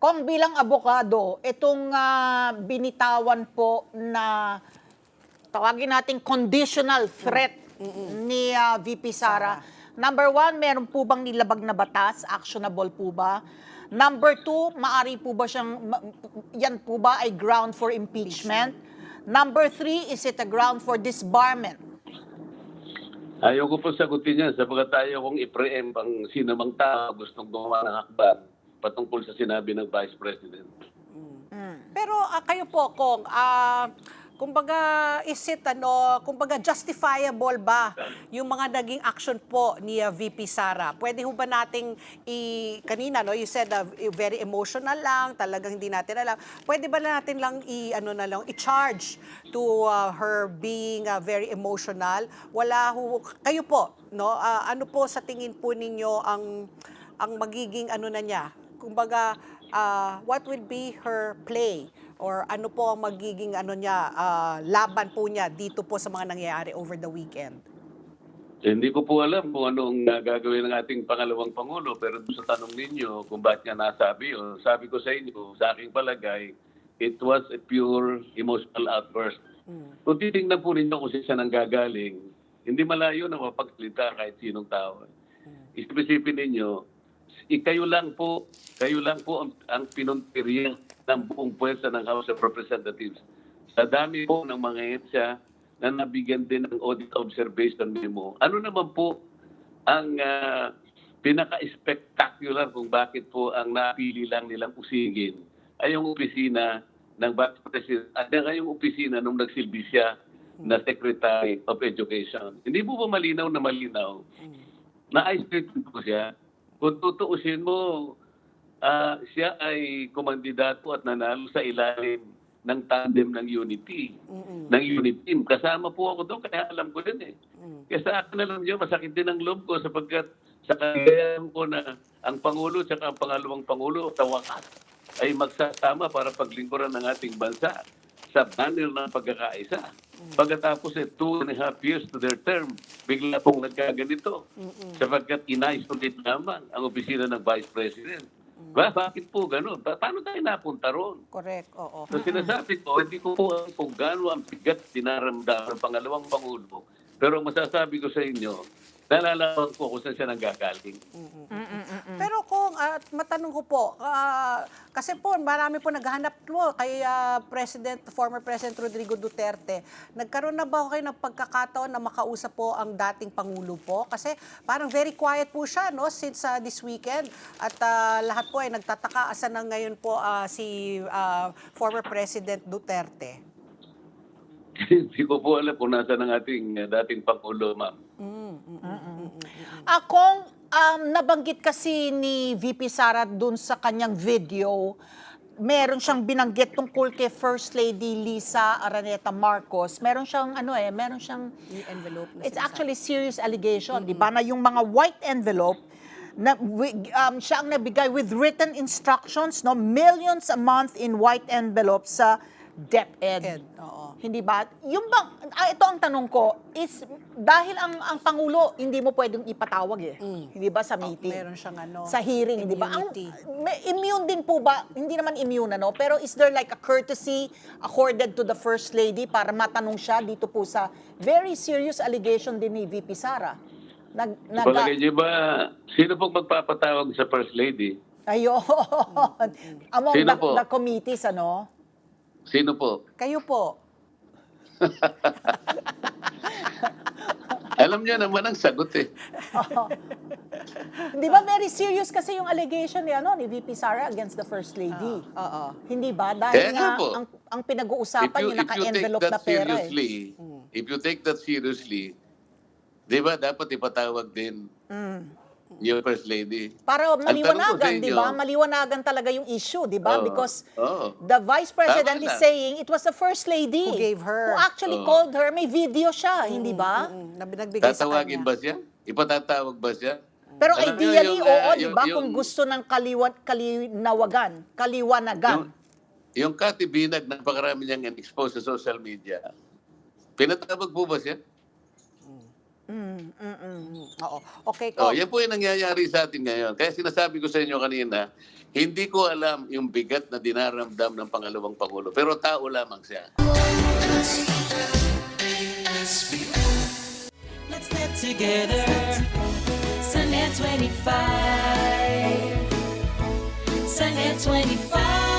Kung bilang abogado, itong ah, binitawan po na tawagin nating conditional threat ni ah, VP Sara. Number one, meron po bang nilabag na batas? Actionable po ba? Number two, maari po ba siyang, ma- yan po ba ay ground for impeachment? Number three, is it a ground for disbarment? Ayaw ko po sagutin yan sapagkat ayaw kong i-preempt ang sino mang tao gustong gumawa ng hakbang patungkol sa sinabi ng Vice President. Pero ah, kayo po, Kong, ah, kumbaga, is it, ano, kumbaga, justifiable ba yung mga naging action po ni ah, VP Sara? Pwede ho ba nating, i, kanina, no, you said ah, very emotional lang, talagang hindi natin alam. Pwede ba natin lang i, ano na lang, i-charge to ah, her being ah, very emotional? Wala ho, kayo po, no, ah, ano po sa tingin po ninyo ang, ang magiging ano na niya? Kumbaga, ah, what will be her play or ano po ang magiging ano niya ah, laban po niya dito po sa mga nangyayari over the weekend. Eh, hindi ko po alam kung anong uh, gagawin ng ating pangalawang Pangulo pero sa tanong ninyo kung bakit niya nasabi yun, sabi ko sa inyo, sa aking palagay, it was a pure emotional outburst. Kung titingnan po ninyo kung saan siya nanggagaling, hindi malayo na mapagsalita kahit sinong tao. Isipin ninyo, ikayo lang po, kayo lang po ang, ang pinuntirya ng buong puwersa ng House of Representatives. Sa dami po ng mga EDSA na nabigyan din ng audit observation memo. Ano naman po ang ah, pinaka-spectacular kung bakit po ang napili lang nilang usigin ay yung opisina ng Vice President at yung opisina nung nagsilbi siya na Secretary of Education. Hindi po ba malinaw na malinaw na isolated po siya. Kung tutuusin mo, ah, siya ay kumandidato at nanalo sa ilalim ng tandem ng Unity, ng Unity Team. Kasama po ako doon, kaya alam ko din eh. Kaya sa akin alam niyo, masakit din ang loob ko sapagkat sa kagayahan ko na ang Pangulo at ang pangalawang Pangulo sa wakas ay magsasama para paglingkuran ng ating bansa sa banner ng pagkakaisa. Pagkatapos eh, two and a half years to their term, bigla pong nagkaganito. Sapagkat in-isolate lamang ang opisina ng Vice President. Ba, bakit po ganun? Pa- paano tayo napunta ron? Correct, oo. So sinasabi ko, hindi ko po alam kung gaano ang bigat dinaramdam ng pangalawang Pangulo. Pero masasabi ko sa inyo, nalalaman ko kung saan siya nanggagaling. Pero kung at matanong ko po, ah, kasi po marami po naghahanap po kay ah, President, former President Rodrigo Duterte. Nagkaroon na ba kayo ng pagkakataon na makausap po ang dating Pangulo po? Kasi parang very quiet po siya no since ah, this weekend at ah, lahat po ay nagtataka asan na ngayon po ah, si ah, former President Duterte. Hindi ko po alam kung nasa ng ating uh, dating Pangulo, ma'am. Akong um, nabanggit kasi ni VP Sara dun sa kanyang video, meron siyang binanggit tungkol kay First Lady Lisa Araneta Marcos. Meron siyang ano eh, meron siyang envelope It's actually serious allegation, di ba? Na yung mga white envelope na um, siya ang nabigay with written instructions, no, millions a month in white envelopes sa DepEd. Ed, oo. Hindi ba? Yung bang, ah, ito ang tanong ko, is dahil ang ang Pangulo, hindi mo pwedeng ipatawag eh. Hindi ba sa meeting? meron siyang ano, Sa hearing, di ba? Ang, may immune din po ba? Hindi naman immune ano, pero is there like a courtesy accorded to the First Lady para matanong siya dito po sa very serious allegation din ni VP Sara? Nag, nag, Palagay niyo ba, sino pong magpapatawag sa First Lady? ayun. Among Sino the, po? the committees, ano? Sino po? Kayo po. Alam niyo naman ang sagot eh. Di ba very serious kasi yung allegation ni ano ni VP Sara against the First Lady? Oo. Hindi ba? Dahil Kaya nga nga, po. ang, ang pinag-uusapan yung if you take naka-envelope that na pera eh. seriously, if you take that seriously, di ba dapat ipatawag din yung First Lady? Para sa maliwanagan, di ba? Maliwanagan talaga yung issue, di ba? Oo. Because Oo. the Vice President Tama is saying it was the First Lady Who gave her. who actually Oo. called her. May video siya, hindi ba? Mm, na binagbigay sa Tatawagin kanya. ba siya? Ipatatawag ba siya? Pero Alam ideally, yung, oo, ah, di ba? Kung gusto ng kaliwan, kalinawagan, kaliwanagan. Yung, yung katibinag na pakarami niyang expose sa social media, pinatawag po ba siya? Mm, mm, mm. Oo. Okay, Oh, Kong. yan po yung nangyayari sa atin ngayon. Kaya sinasabi ko sa inyo kanina, hindi ko alam yung bigat na dinaramdam ng pangalawang Pangulo. Pero tao lamang siya. Let's get together. Sunday 25. Sunday 25.